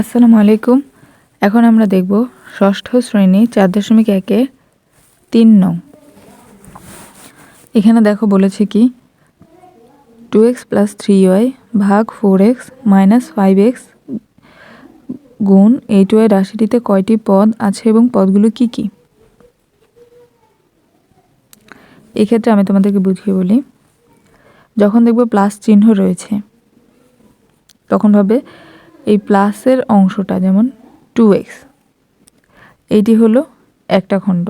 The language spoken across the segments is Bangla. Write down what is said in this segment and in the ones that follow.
আসসালামু আলাইকুম। এখন আমরা দেখব ষষ্ঠ শ্রেণি চার দশমিক একে তিন নং। এখানে দেখো বলেছে কি two x plus three y ভাগ four x minus five x গুণ এইট ওয়াই রাশিটিতে কয়টি পদ আছে এবং পদগুলো কি কি? এক্ষেত্রে আমি তোমাদেরকে বুঝিয়ে বলি, যখন দেখব প্লাস চিহ্ন রয়েছে, তখন ভাবে এই প্লাসের অংশটা যেমন টু এক্স এইটি হলো একটা খণ্ড।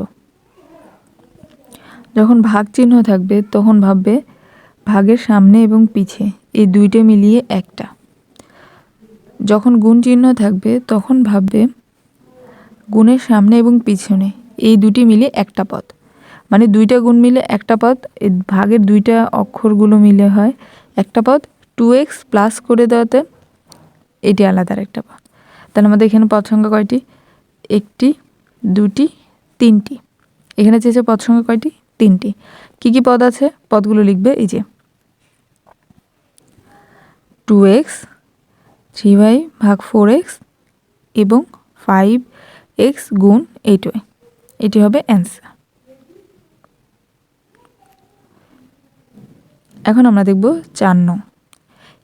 যখন ভাগ চিহ্ন থাকবে, তখন ভাববে ভাগের সামনে এবং পিছে এই দুইটা মিলিয়ে একটা। যখন গুণ চিহ্ন থাকবে, তখন ভাববে গুণের সামনে এবং পিছনে এই দুটি মিলে একটা পদ। মানে দুইটা গুণ মিলে একটা পদ ভাগের দুইটা অক্ষরগুলো মিলে হয় একটা পদ। টু এক্স প্লাস করে দেওয়াতে এটি আলাদার একটা পদ তাহলে আমাদের এখানে পদ সংখ্যা কয়টি? একটি, দুটি, তিনটি। এখানে চেয়েছে পদ সংখ্যা কয়টি? তিনটি। কি কি পদ আছে? পদগুলো লিখবে এই যে। টু এক্স, থ্রি ওয়াই ভাগ ফোর এক্স এবং ফাইভ এক্স গুণ এইট ওয়াই। এটি হবে অ্যান্সার। এখন আমরা দেখব চার নং।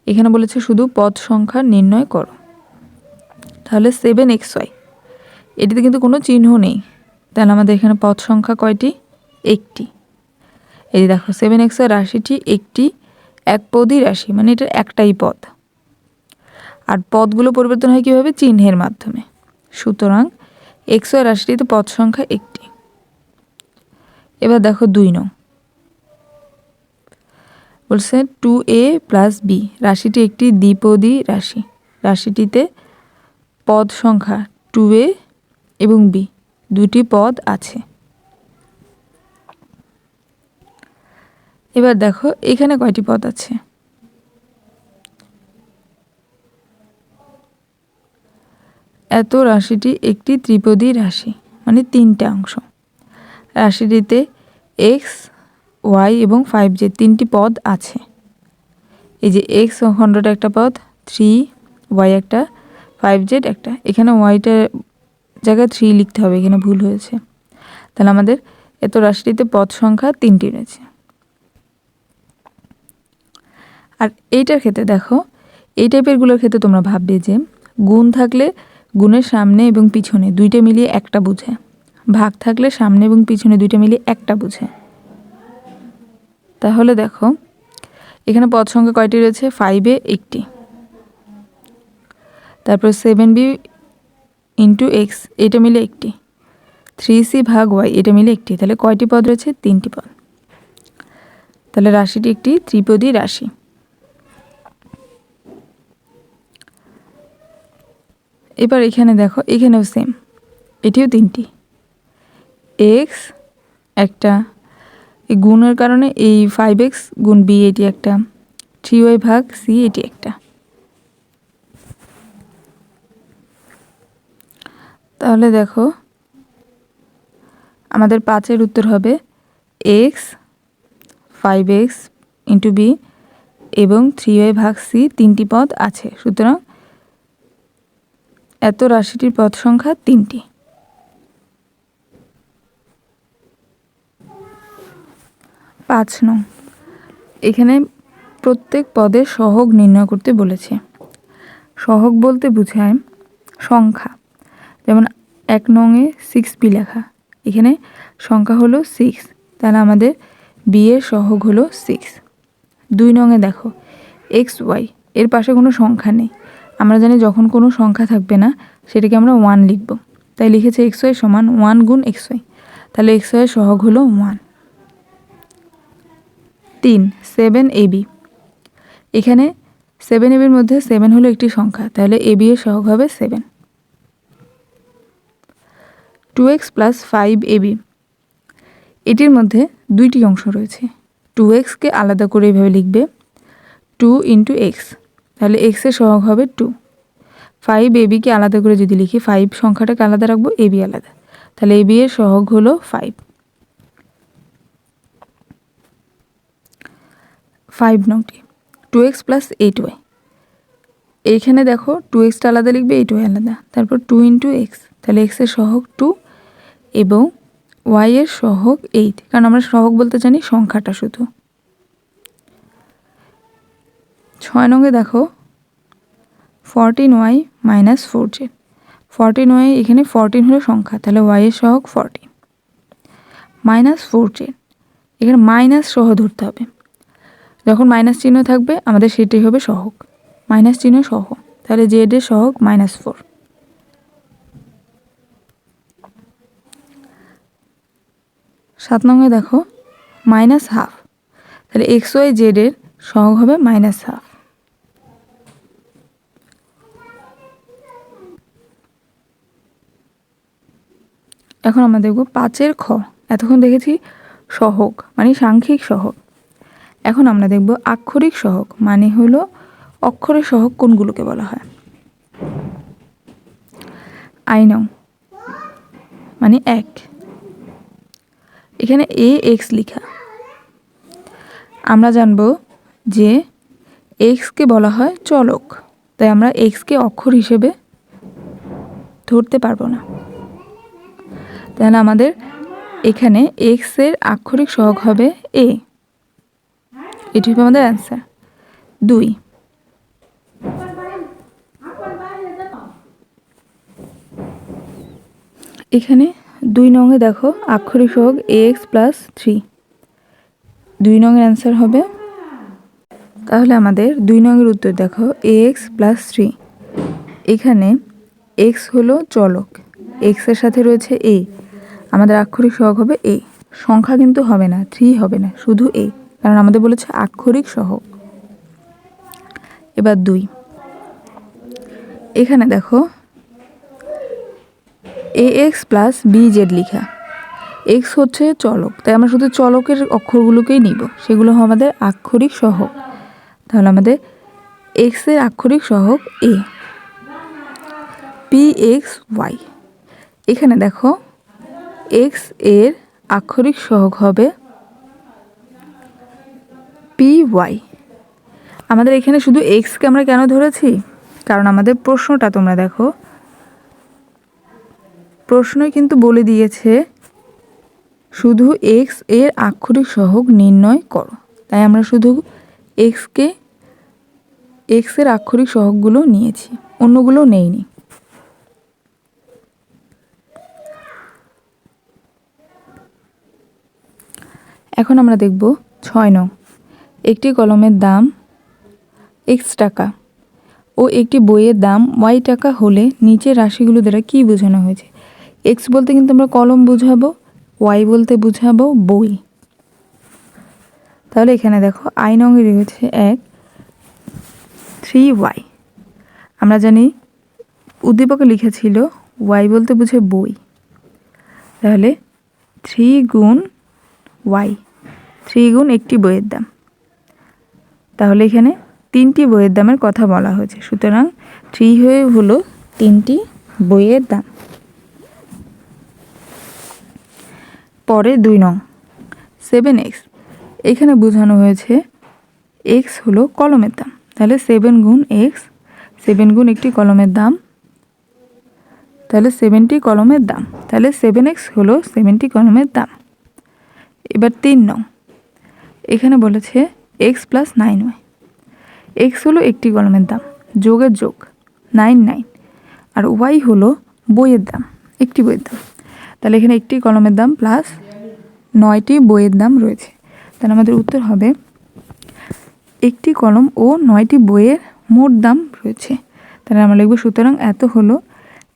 এখানে বলেছে শুধু পদ সংখ্যা নির্ণয় করো। তাহলে সেভেন এক্স ওয়াই এটিতে কিন্তু কোনো চিহ্ন নেই। তাহলে আমাদের এখানে পদ সংখ্যা কয়টি? একটি। যে দেখো সেভেন এক্স ওয়াই রাশিটি একটি, এক পদই রাশি মানে এটা একটাই পদ। আর পদগুলো পরিবর্তন হয় কীভাবে? চিহ্নের মাধ্যমে। সুতরাং এক্স ওয়াই রাশিটিতে পদ সংখ্যা একটি। এবার দেখো দুই নং। বলছে টু এ প্লাস বি রাশিটি একটি দ্বিপদী রাশি। রাশিটিতে পদ সংখ্যা টু এ এবং বি দুটি পদ আছে। এবার দেখো, এখানে কয়টি পদ আছে? এত রাশিটি একটি ত্রিপদী রাশি মানে তিনটা অংশ। রাশিটিতে এক্স ওয়াই এবং ফাইভ যে তিনটি পদ আছে। এই যে এক্স খণ্ডটা একটা পদ থ্রি ওয়াই একটা ফাইভ জেড একটা। এখানে ওয়াইটার জায়গায় থ্রি লিখতে হবে, এখানে ভুল হয়েছে। তাহলে আমাদের এত রাশিটিতে পদ সংখ্যা তিনটি রয়েছে। আর এইটার ক্ষেত্রে দেখো, এই টাইপেরগুলোর ক্ষেত্রে তোমরা ভাববে যে গুণ থাকলে গুণের সামনে এবং পিছনে দুইটা মিলিয়ে একটা বুঝে। ভাগ থাকলে সামনে এবং পিছনে দুইটা মিলিয়ে একটা বুঝে। তাহলে দেখো, এখানে পদ সংখ্যা কয়টি রয়েছে? ফাইভে একটি। তারপর সেভেন বি ইন্টু এক্স এটা মিলে একটি। থ্রি সি ভাগ ওয়াই এটা মিলে একটি। তাহলে কয়টি পদ রয়েছে? তিনটি পদ। তাহলে রাশিটি একটি ত্রিপদী রাশি। এবার এখানে দেখো, এখানেও সেম এটিও তিনটি। এক্স একটা এই গুণের কারণে এই ফাইভ এক্স গুণ বি এটি একটা থ্রি ওয়াই ভাগ সি এটি একটা। তাহলে দেখো, আমাদের পাঁচের উত্তর হবে X five X into B এবং থ্রি ওয়াই ভাগ সি তিনটি পদ আছে। সুতরাং এত রাশিটির পদ সংখ্যা তিনটি। পাঁচ নং। এখানে প্রত্যেক পদে সহগ নির্ণয় করতে বলেছে। সহগ বলতে বোঝায় সংখ্যা। যেমন এক নংয়ে সিক্স বি লেখা। এখানে সংখ্যা হলো সিক্স তাহলে আমাদের বি এর সহগ হলো সিক্স দুই নংয়ে দেখো এক্স ওয়াই এর পাশে কোনো সংখ্যা নেই। আমরা জানি যখন কোনো সংখ্যা থাকবে না, সেটাকে আমরা ওয়ান লিখব। তাই লিখেছে এক্স ওয়াই সমান ওয়ান গুণ এক্স ওয়াই তাহলে এক্স ওয়াই সহগ হলো ওয়ান তিন সেভেন এবি এখানে সেভেন এবির মধ্যে সেভেন হলো একটি সংখ্যা, তাহলে এবি এর সহগ হবে seven two x plus five AB এটির মধ্যে দুইটি অংশ রয়েছে। টু এক্সকে আলাদা করে এভাবে লিখবে টু ইন্টু এক্স তাহলে এক্সের সহগ হবে টু ফাইভ এবিকে আলাদা করে যদি লিখি ফাইভ সংখ্যাটাকে আলাদা রাখব এবি আলাদা। তাহলে এবি এর সহগ হলো five five নংটি two. X plus eight y এইখানে দেখো টু এক্সটা আলাদা লিখবে এইটু আলাদা। তারপর টু ইন্টু এক্স তাহলে এক্সের সহগ টু এবং ওয়াই এর সহগ এইট কারণ আমরা সহগ বলতে জানি সংখ্যাটা শুধু। ছয় নঙ্গে দেখো fourteen y minus four z fourteen y এখানে ফরটিন হলো সংখ্যা, তাহলে ওয়াই এর সহগ ফরটিন মাইনাস ফোর জেড এখানে মাইনাস সহ ধরতে হবে। যখন মাইনাস চিহ্ন থাকবে, আমাদের সেটাই হবে সহগ। মাইনাস চিহ্ন সহ। তাহলে জেড এর সহগ মাইনাস ফোর সাত নঙ্গে দেখো মাইনাস হাফ তাহলে এক্স ওয়াই জেড এর সহগ হবে মাইনাস হাফ এখন আমরা দেখব পাঁচের খ। এতক্ষণ দেখেছি সহগ মানে সাংখ্যিক সহগ। এখন আমরা দেখব আক্ষরিক সহগ মানে হলো অক্ষরের সহগ কোনগুলোকে বলা হয়। আই নং মানে এক। এখানে এ এক্স লেখা। আমরা জানব যে এক্সকে বলা হয় চলক, তাই আমরা এক্সকে অক্ষর হিসেবে ধরতে পারব না। তাহলে আমাদের এখানে এক্সের আক্ষরিক সহগ হবে এ এটি হবে আমাদের অ্যান্সার দুই। এখানে দুই নঙে দেখো আক্ষরিক সহগ এক্স প্লাস থ্রি দুই নঙের অ্যান্সার হবে। তাহলে আমাদের দুই নঙের উত্তর দেখো এক্স প্লাস থ্রি এখানে এক্স হলো চলক। এক্সের সাথে রয়েছে এ আমাদের আক্ষরিক সহগ হবে এ সংখ্যা কিন্তু হবে না থ্রি হবে না, শুধু এ কারণ আমাদের বলেছে আক্ষরিক সহগ। এবার দুই। এখানে দেখো, a x plus b z লিখা। এক্স হচ্ছে চলক, তাই আমরা শুধু চলকের অক্ষরগুলোকেই নিব। সেগুলো আমাদের আক্ষরিক সহগ। তাহলে আমাদের এক্সের আক্ষরিক সহগ এ। P X Y. এখানে দেখো, এক্সের আক্ষরিক সহগ হবে পি ওয়াই আমাদের এখানে শুধু এক্সকে আমরা কেন ধরেছি? কারণ আমাদের প্রশ্নটা তোমরা দেখো। প্রশ্নই কিন্তু বলে দিয়েছে, শুধু এক্সের আক্ষরিক সহগ নির্ণয় করো। তাই আমরা শুধু এক্সকে এক্সের আক্ষরিক সহগগুলো নিয়েছি, অন্যগুলো নেইনি। এখন আমরা দেখব ছয় নং। একটি কলমের দাম এক্স টাকা ও একটি বইয়ের দাম ওয়াই টাকা হলে নিচের রাশিগুলো দ্বারা কী বোঝানো হয়েছে? এক্স বলতে কিন্তু আমরা কলম বুঝাবো ওয়াই বলতে বুঝাবো বই। তাহলে এখানে দেখো, আই নঙে রয়েছে এক, থ্রি ওয়াই। আমরা জানি উদ্দীপকে লিখেছিল ওয়াই বলতে বুঝে বই। তাহলে থ্রি গুণ ওয়াই থ্রি গুণ একটি বইয়ের দাম। তাহলে এখানে তিনটি বইয়ের দামের কথা বলা হয়েছে। সুতরাং থ্রি হয়ে হলো তিনটি বইয়ের দাম। পরে দুই নং সেভেন এক্স এখানে বোঝানো হয়েছে এক্স হলো কলমের দাম। তাহলে সেভেন গুণ এক্স সেভেন গুণ একটি কলমের দাম। তাহলে সেভেনটি কলমের দাম। তাহলে সেভেন এক্স হলো সেভেনটি কলমের দাম। এবার তিন নং, এখানে বলেছে x plus nine y x হলো একটি কলমের দাম, যোগের যোগ নাইন নাইন আর ওয়াই হলো বইয়ের দাম, একটি বইয়ের দাম। তাহলে এখানে একটি কলমের দাম প্লাস নয়টি বইয়ের দাম রয়েছে। তাহলে আমাদের উত্তর হবে, একটি কলম ও নয়টি বইয়ের মোট দাম রয়েছে। তাহলে আমরা লিখব, সুতরাং এত হলো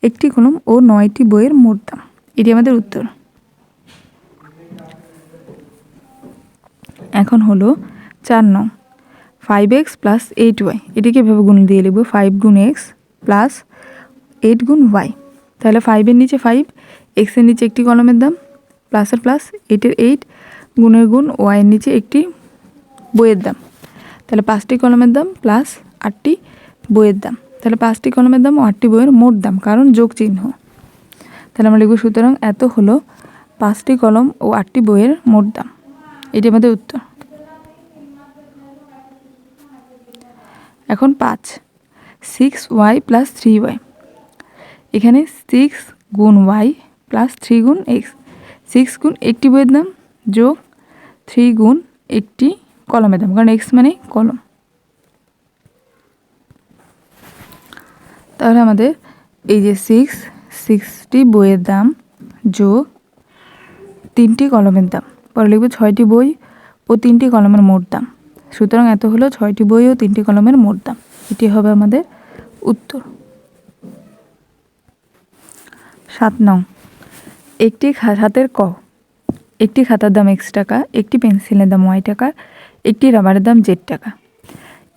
একটি কলম ও নয়টি বইয়ের মোট দাম। এটি আমাদের উত্তর। এখন হলো চার নং। Five x plus eight y এটিকে এভাবে গুণ দিয়ে লিখব ফাইভ গুণ এক্স প্লাস এইট গুণ ওয়াই তাহলে ফাইভের নিচে ফাইভ এক্সের নিচে একটি কলমের দাম প্লাসের প্লাস এইটের এইট গুণের গুণ ওয়াইয়ের নিচে একটি বইয়ের দাম। তাহলে পাঁচটি কলমের দাম প্লাস আটটি বইয়ের দাম। তাহলে পাঁচটি কলমের দাম ও আটটি বইয়ের মোট দাম, কারণ যোগ চিহ্ন। তাহলে আমরা লিখব সুতরাং এত হলো পাঁচটি কলম ও আটটি বইয়ের মোট দাম। এটি আমাদের উত্তর। এখন পাঁচ। Six y plus three y এখানে সিক্স গুণ ওয়াই প্লাস থ্রি গুণ এক্স সিক্স গুণ একটি বইয়ের দাম যোগ থ্রি গুণ একটি কলমের দাম। কারণ এক্স মানে কলম। তাহলে আমাদের এই যে সিক্স সিক্সটি বইয়ের দাম যোগ তিনটি কলমের দাম। পরে লিখবে ছয়টি বই ও তিনটি কলমের মোট দাম। সুতরাং এত হলো ছয়টি বই ও তিনটি কলমের মোট দাম এটি হবে আমাদের উত্তর। সাত নং। একটি হাতের ক একটি খাতার দাম এক্স টাকা, একটি পেন্সিলের দাম ওয়াই টাকা, একটি রাবারের দাম জেড টাকা।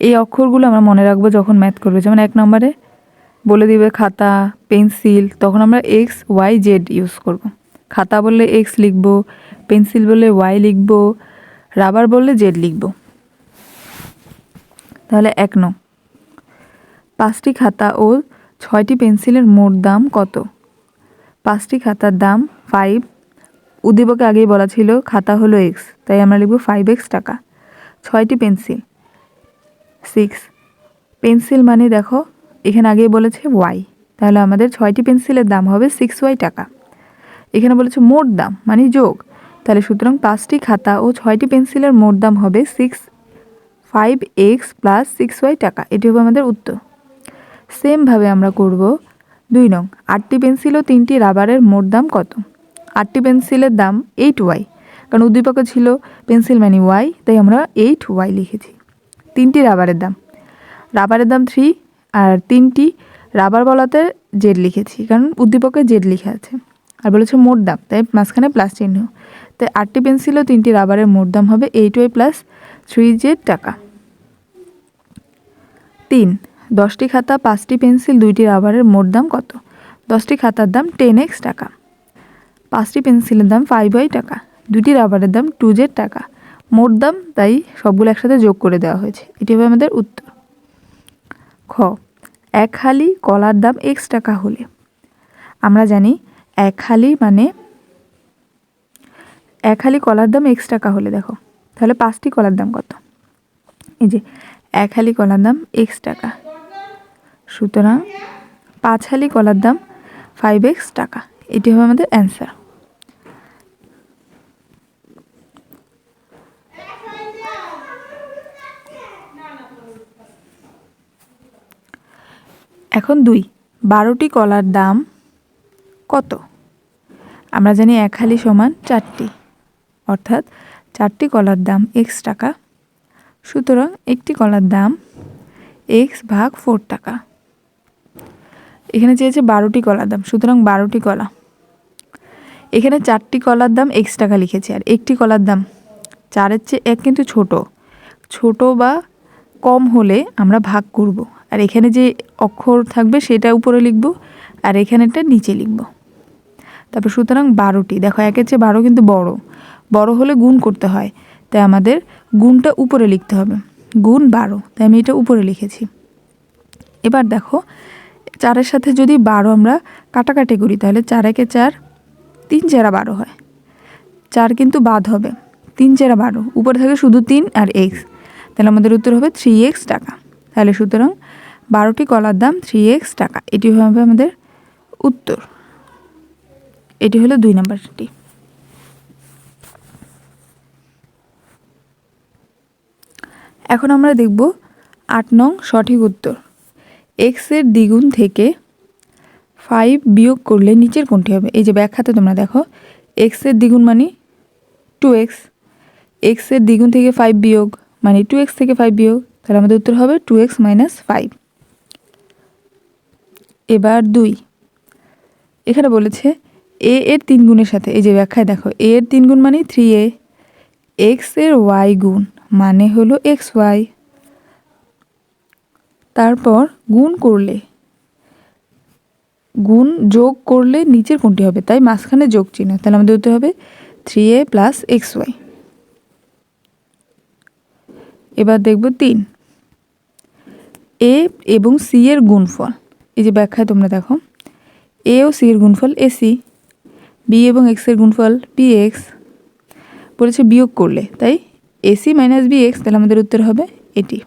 এই অক্ষরগুলো আমরা মনে রাখব যখন ম্যাথ করব। যেমন এক নম্বরে বলে দিবে খাতা, পেন্সিল, তখন আমরা এক্স, ওয়াই, জেড ইউজ করব। খাতা বললে এক্স লিখব, পেন্সিল বললে ওয়াই লিখব, রাবার বললে জেড লিখব। তাহলে এক নং। পাঁচটি খাতা ও ছয়টি পেন্সিলের মোট দাম কত? পাঁচটি খাতার দাম ফাইভ উদ্দীপকে আগেই বলা ছিল, খাতা হলো এক্স তাই আমরা লিখব ফাইভ এক্স টাকা। ছয়টি পেন্সিল সিক্স পেন্সিল মানে দেখো, এখানে আগেই বলেছে ওয়াই তাহলে আমাদের ছয়টি পেন্সিলের দাম হবে সিক্স ওয়াই টাকা। এখানে বলেছে মোট দাম মানে যোগ। তাহলে সুতরাং পাঁচটি খাতা ও ছয়টি পেন্সিলের মোট দাম হবে six five x plus six y টাকা। এটি হবে আমাদের উত্তর। সেমভাবে আমরা করব দুই নং। আটটি পেন্সিল ও তিনটি রাবারের মোট দাম কত? আটটি পেন্সিলের দাম এইট ওয়াই কারণ উদ্দীপকে ছিল পেন্সিল মানে ওয়াই তাই আমরা এইট ওয়াই লিখেছি। তিনটি রাবারের দাম। রাবারের দাম থ্রি আর তিনটি রাবার বলাতে জেড লিখেছি, কারণ উদ্দীপকে জেড লিখে আছে। আর বলেছে মোট দাম, তাই মাঝখানে প্লাস চিহ্ন। তাই আটটি পেন্সিল ও তিনটি রাবারের মোট দাম হবে এইট ওয়াই প্লাস থ্রি টাকা। তিন, দশটি খাতা, পাঁচটি পেন্সিল, দুইটি রাবারের মোট দাম কত? দশটি খাতার দাম টেন এক্স টাকা। পাঁচটি পেন্সিলের দাম ফাইভ ওয়াই টাকা। দুটি রাবারের দাম টু জেড টাকা। মোট দাম, তাই সবগুলো একসাথে যোগ করে দেওয়া হয়েছে। এটি হবে আমাদের উত্তর। খ, এক হালি কলার দাম এক্স টাকা হলে। আমরা জানি এক হালি মানে এক হালি কলার দাম এক্স টাকা হলে, দেখো। তাহলে পাঁচটি কলার দাম কত? এই যে, এক হালি কলার দাম এক্স টাকা। সুতরাং পাঁচ হালি কলার দাম ফাইভ এক্স টাকা। এটি হবে আমাদের অ্যান্সার এখন দুই। বারোটি কলার দাম কত? আমরা জানি এক হালি সমান চারটি। অর্থাৎ চারটি কলার দাম এক্স টাকা। সুতরাং একটি কলার দাম এক্স ভাগ ফোর টাকা। এখানে চেয়েছে বারোটি কলার দাম, সুতরাং বারোটি কলা। এখানে চারটি কলার দাম এক্স টাকা লিখেছে, আর একটি কলার দাম চারের চেয়ে এক কিন্তু ছোট। ছোট বা কম হলে আমরা ভাগ করব। আর এখানে যে অক্ষর থাকবে সেটা উপরে লিখব, আর এখানেটা নিচে লিখব। তারপর সুতরাং বারোটি, দেখো একের চেয়ে বারো কিন্তু বড়। বড় হলে গুণ করতে হয়। তাই আমাদের গুণটা উপরে লিখতে হবে। গুণ বারো। তাই আমি এটা উপরে লিখেছি। এবার দেখো, চারের সাথে যদি বারো আমরা কাটাকাটি করি, তাহলে চার একে চার, তিন চেরা বারো হয়। চার কিন্তু বাদ হবে। তিন চেরা বারো। উপরে থাকে শুধু তিন আর এক্স তাহলে আমাদের উত্তর হবে থ্রি এক্স টাকা। তাহলে সুতরাং বারোটি কলার দাম থ্রি এক্স টাকা। এটি হবে আমাদের উত্তর। এটি হলো দুই নম্বরটি। এখন আমরা দেখব আট নং সঠিক উত্তর। এক্সের দ্বিগুণ থেকে ফাইভ বিয়োগ করলে নিচের কোনটি হবে? এই যে ব্যাখ্যাতে তোমরা দেখো। এক্সের দ্বিগুণ মানে টু এক্স এক্সের দ্বিগুণ থেকে ফাইভ বিয়োগ মানে টু এক্স থেকে ফাইভ বিয়োগ। তাহলে আমাদের উত্তর হবে টু এক্স মাইনাস ফাইভ এবার দুই। এখানে বলেছে এ এর তিন গুণের সাথে, এই যে ব্যাখ্যায় দেখো এ এর তিন গুণ মানে থ্রি এ এক্সের ওয়াই গুণ মানে হলো এক্স ওয়াই। তারপর গুণ করলে। গুণ যোগ করলে নিচের কোনটি হবে? তাই মাঝখানে যোগ চিহ্ন। তাহলে আমাদের হতে হবে three a plus x y. এবার দেখব তিন। এ এবং সি এর গুণফল। এই যে ব্যাখ্যায় তোমরা দেখো। এ ও সি এর গুণফল এসি। বি এবং এক্সের গুণফল বি এক্স। বলেছে বিয়োগ করলে। তাই এসি মাইনাস বি এক্স তাহলে আমাদের উত্তর হবে এটি